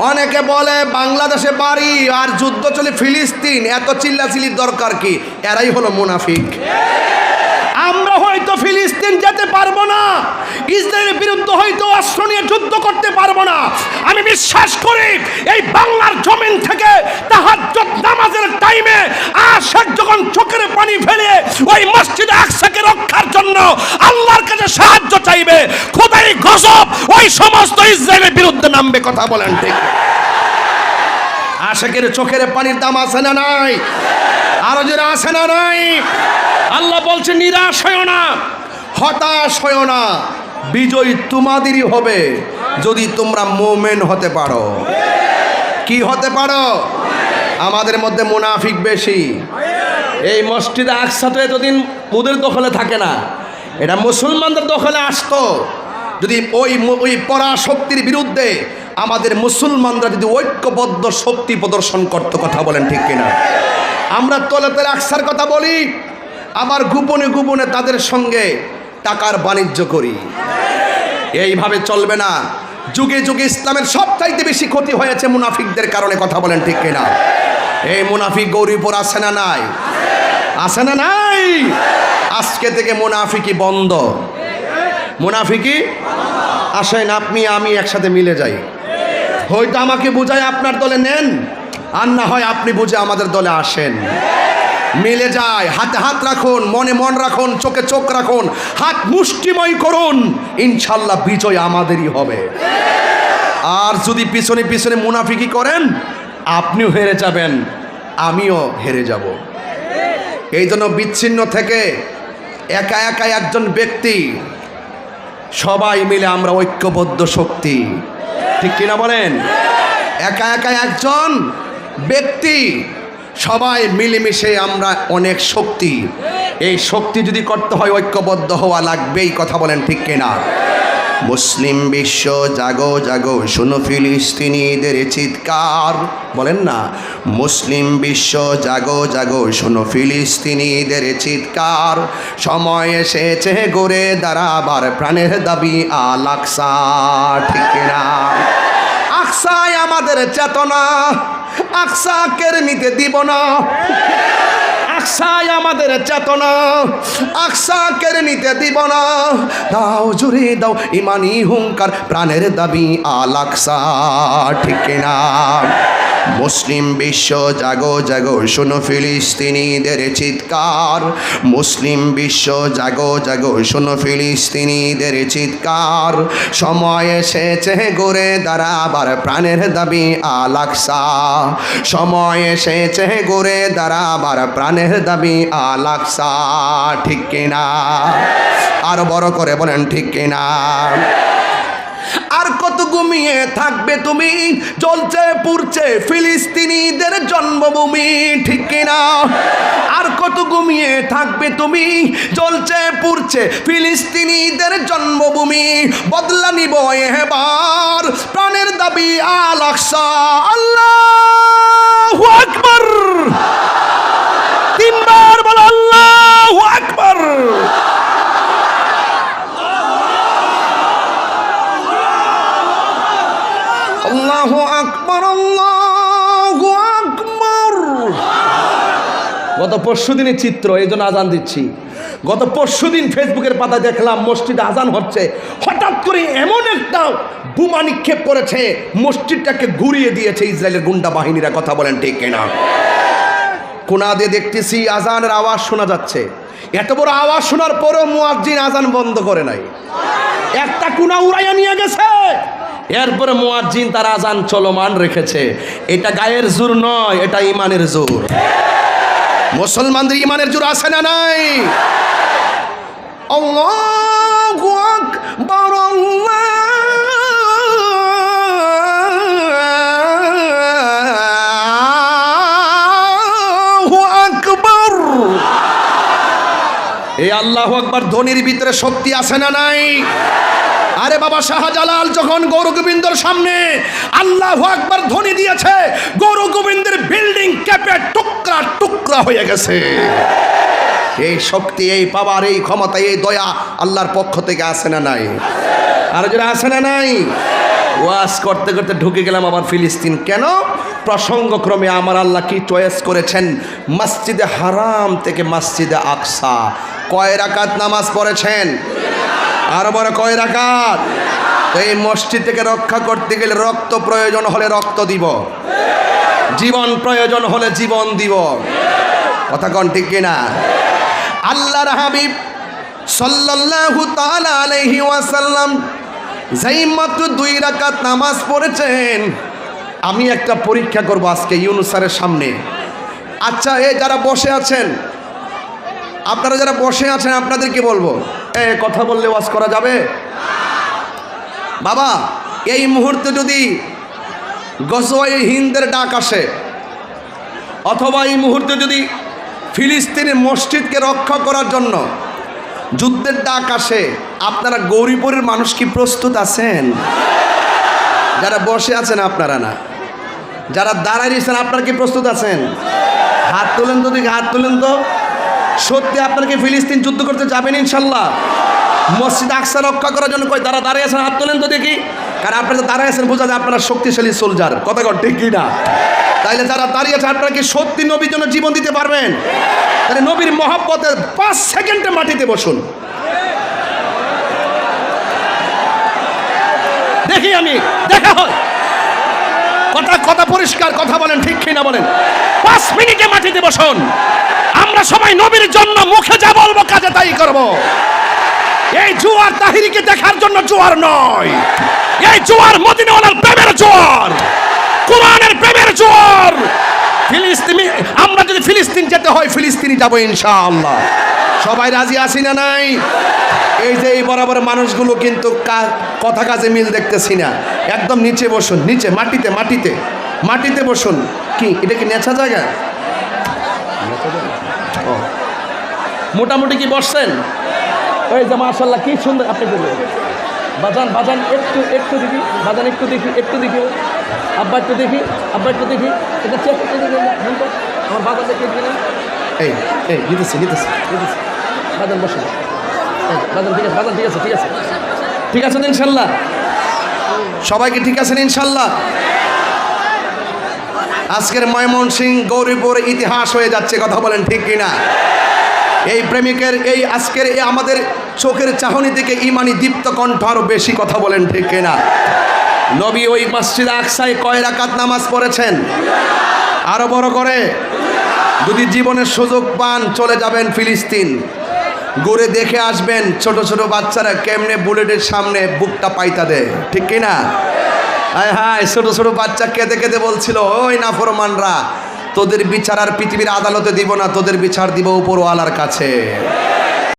অনেকে বলে বাংলাদেশে বাড়ি আর যুদ্ধ চলে ফিলিস্তিন, এত চিল্লাচিল্লির দরকার কি? এরাই হলো মুনাফিক। হয়তো ফিলিস্তিন যেতে পারব না। ইসরায়েলের বিরুদ্ধে হয়তো অস্ত্র নিয়ে যুদ্ধ করতে পারব না। আমি বিশ্বাস করি এই বাংলার জমিন থেকে তাহাজ্জুদ নামাজের টাইমে আশেক যখন চোখের পানি ফেলে ওই মসজিদে আকসাকে রক্ষার জন্য আল্লাহর কাছে সাহায্য চাইবে, খোদাই গজব, ওই সমস্ত ইসরায়েলের বিরুদ্ধে নামবে কথা বলেন ঠিক। আশেকের চোখের পানির দাম আছে না নাই? আরও যারা আছে না নাই? আল্লাহ বলছে, নিরাশ হয় না। হতাশ হয় না। বিজয় তোমাদেরই হবে যদি তোমরা মোমেন হতে পারো। কি হতে পারো? আমাদের মধ্যে মুনাফিক বেশি। এই মসজিদে আকসাতে এতদিন ওদের দখলে থাকে না। এটা মুসলমানদের দখলে আসতো। যদি ওই ওই পরাশক্তির বিরুদ্ধে আমাদের মুসলমানরা যদি ঐক্যবদ্ধ শক্তি প্রদর্শন করতো, কথা বলেন ঠিক কিনা? আমরা তলে তলে আকসার কথা বলি। আবার গোপনে গোপনে তাদের সঙ্গে টাকার বাণিজ্য করি। এইভাবে চলবে না। যুগে যুগে ইসলামের সবচাইতে বেশি ক্ষতি হয়েছে মুনাফিকদের কারণে, কথা বলেন ঠিক কিনা? এই মুনাফিক গৌরীপুর আছে না নাই? আছে না নাই? আজকে থেকে মুনাফিকি বন্ধ। মুনাফিকি আসেন আপনি, আমি একসাথে মিলে যাই। হয়তো আমাকে বুঝায় আপনার দলে নেন, আর না হয় আপনি বুঝে আমাদের দলে আসেন। মিলে যায়। হাতে হাত রাখুন, মনে মন রাখুন, চোখে চোখ রাখুন। হাত মুষ্টিময় করুন, ইনশাল্লাহ বিজয় আমাদেরই হবে। আর যদি পিছনে পিছনে মুনাফিকি করেন, আপনিও হেরে যাবেন, আমিও হেরে যাব। এই জন্য বিচ্ছিন্ন থেকে একা একা একজন ব্যক্তি, সবাই মিলে আমরা ঐক্যবদ্ধ শক্তি। ঠিক কিনা বলেন? একা একা একজন ব্যক্তি সবাই মিলেমিশে আমরা অনেক শক্তি। এই শক্তি যদি করতে হয়, ঐক্যবদ্ধ হওয়া লাগবেই কথা বলেন ঠিক কিনা? মুসলিম বিশ্ব, জাগো জাগো, শুনো ফিলিস্তিনিদের চিৎকার। বলেন না, মুসলিম বিশ্ব, জাগো জাগো, শুনো ফিলিস্তিনিদের চিৎকার। সময় এসেছে গড়ে দাঁড়াবার, প্রাণের দাবি আলাকসা ঠিক না আকসায় আমাদের চেতনা। আকসা কেড়ে নিতে দিব না। আমাদের চেতনা। আকসা কেড়ে নিতে দিব না। দাও জুড়ে দাও ইমানি হুঙ্কার, প্রাণের দাবি আলাকসা ঠিক না মুসলিম বিশ্ব জাগো জাগো, শোনো ফিলিস্তিনিদের চিৎকার। মুসলিম বিশ্ব জাগো জাগো, শোনো ফিলিস্তিনিদের চিৎকার। সময় এসেছে গড়ে দাঁড়াবার, প্রাণের দাবি আলাকসা সময় এসেছে গড়ে দাঁড়াবার, প্রাণের দাবি আলাকসা ঠিক কিনা? আরও বড় করে বলেন, ঠিক কিনা? আর কত ঘুমিয়ে থাকবে তুমি? চলছে পুরছে ফিলিস্তিনিদের জন্মভূমি, ঠিক কিনা? আর কত ঘুমিয়ে থাকবে তুমি? চলছে পুরছে ফিলিস্তিনিদের জন্মভূমি, বদলা নিব এবার। প্রাণের দাবি আলাকসা আল্লাহ আকবর। গত পরশু দিনের চিত্র, এই জন্য আজান দিচ্ছি। গত পরশু দিন ফেসবুকের পাতা দেখলাম মসজিদে আজান হচ্ছে। হঠাৎ করে এমন একটা বোমা নিক্ষেপ করেছে, মসজিদটাকে ঘুরিয়ে দিয়েছে ইসরায়েলের গুন্ডা বাহিনীরা, কথা বলেন ঠিক কিনা? কোনা দিয়ে দেখতেছি আজানের আওয়াজ শোনা যাচ্ছে। এত বড় আওয়াজ শোনার পরেও মুয়াজ্জিন আজান বন্ধ করে নাই। একটা কুনা উড়াইয়া নিয়ে গেছে। এরপরে মুয়াজ্জিন তার আজান চলমান রেখেছে। এটা গায়ের জোর নয়, এটা ইমানের জোর। মুসলমানদের ইমানের জোর আছে না নাই? এই আল্লাহ আকবার ধ্বনির ভিতরে শক্তি আছে না নাই? আরে বাবা শাহজালাল, যখন গৌর গোবিন্দর সামনে আল্লাহ আকবার ধ্বনি দিয়েছে গৌর গোবিন্দের বিল্ডিং ক্যাপে টুকরা টুকরা হয়ে গেছে। এই শক্তি, এই পাওয়ার, এই ক্ষমতা, এই দয়া আল্লাহর পক্ষ থেকে আসে না নাই? আর যারা আসে না নাই? ওয়াজ করতে করতে ঢুকে গেলাম আবার ফিলিস্তিন। কেন? প্রসঙ্গক্রমে আমার আল্লাহ কি চয়েস করেছেন? মসজিদে হারাম থেকে মসজিদে আকসা। কয় রাকাত নামাজ পড়েছেন? আরও বড় কয় রাকাত? এই মসজিদ থেকে রক্ষা করতে গেলে রক্ত প্রয়োজন হলে রক্ত দিব। জীবন প্রয়োজন হলে জীবন দিব। কথা কন ঠিক কিনা? আল্লাহর হাবিব সাল্লাল্লাহু তাআলা আলাইহি ওয়াসাল্লাম যেই মাত্র দুই রাকাত নামাজ পড়েছেন, আমি একটা পরীক্ষা করব আজকে ইউনুসারের সামনে। আচ্ছা এ যারা বসে আছেন, আপনারা যারা বসে আছেন আপনাদেরকে বলব? এ, কথা বললে ওয়াজ করা যাবে? বাবা, এই মুহূর্তে যদি গজওয়াই হিন্দের ডাক আসে, অথবা এই মুহূর্তে যদি ফিলিস্তিনের মসজিদকে রক্ষা করার জন্য যুদ্ধের ডাক আসে, আপনারা গৌরীপুরের মানুষ কি প্রস্তুত আছেন? যারা বসে আছেন আপনারা না। যারা দাঁড়ায় রয়েছেন, আপনারা কি প্রস্তুত আছেন? হাত তোলেন তো দেখি হাত তোলেন তো। সত্যি আপনারা কি ফিলিস্তিন যুদ্ধ করতে যাবেন ইনশাল্লাহ? মসজিদ আকসা রক্ষা করার জন্য কই তারা দাঁড়িয়ে আছেন? হাত তোলেন তো দেখি। কারণ আপনারা দাঁড়িয়ে আছেন, বোঝা যায় আপনারা শক্তিশালী সোলজার কথা কর ঠিক না তাইলে যারা দাঁড়িয়ে আছে, আপনারা কি সত্যি নবীর জন্য জীবন দিতে পারবেন? তাহলে নবীর মহাব্বতের পাঁচ সেকেন্ডে মাটিতে বসুন। দেখি আমি, দেখা হয়। কথা কথা পরিষ্কার, কথা বলেন, ঠিক কিনা বলেন। পাঁচ মিনিটে মাটিতে বসুন। আমরা সবাই নবীর জন্য মুখে যা বলব, কাজে তাই করব। এই জোয়ার তাহিরিকে দেখার জন্য জোয়ার নয়। এই জোয়ার মদিনাওয়ালার প্রেমের জোয়ার। কোরআনের প্রেমের জোয়ার। ফিলিস্তিনি, আমরা যদি ফিলিস্তিন যেতে হয়, ফিলিস্তিনি যাব ইনশাআল্লাহ। সবাই রাজি আছি না নাই? এই যে এই বরাবর মানুষগুলো কিন্তু কথা কাজে মিল দেখতেছি না। একদম নিচে বসুন নিচে মাটিতে মাটিতে মাটিতে বসুন। কি এটা কি নেচা জায়গা। মোটামুটি কি বসছেন? ওই যে মাশাল্লাহ কি সুন্দর আপনি বলবেন বাজান বাজান একটু একটু দেখি বাজান একটু দেখি একটু দেখি। আব্বা একটু দেখি আব্বা একটু দেখি। এটা চেক একটু দেখি আমার বাজান দেখি। এই এই নিতেছি নিতেছি নিতেছি। বাজান বসে ঠিক আছে বাজান ঠিক আছে ঠিক আছে। ঠিক আছে ইনশাল্লাহ? সবাইকে ঠিক আছেন ইনশাল্লাহ? আজকের ময়মনসিং গৌরীপুর ইতিহাস হয়ে যাচ্ছে, কথা বলেন ঠিক কিনা? এই প্রেমিকের, এই আজকের, এই আমাদের চোখের চাহনি থেকে ইমানি দীপ্ত কণ্ঠ আরও বেশি কথা বলেন ঠিক কিনা? নবী ওই মসজিদ আকসায় কয় রাকাত নামাজ পড়েছেন? আরও বড় করে, যদি জীবনের সুযোগ পান, চলে যাবেন ফিলিস্তিন। ঘুরে দেখে আসবেন ছোট ছোট বাচ্চারা কেমনে বুলেটের সামনে বুকটা পাইতা দেয়। ঠিক কিনা হ্যাঁ হ্যাঁ ছোট ছোট বাচ্চা কেঁদে কেঁদে বলছিল, ওই না ফরমানরা তোদের বিচার আর পৃথিবীর আদালতে দিব না, তোদের বিচার দিব উপরওয়ালার কাছে।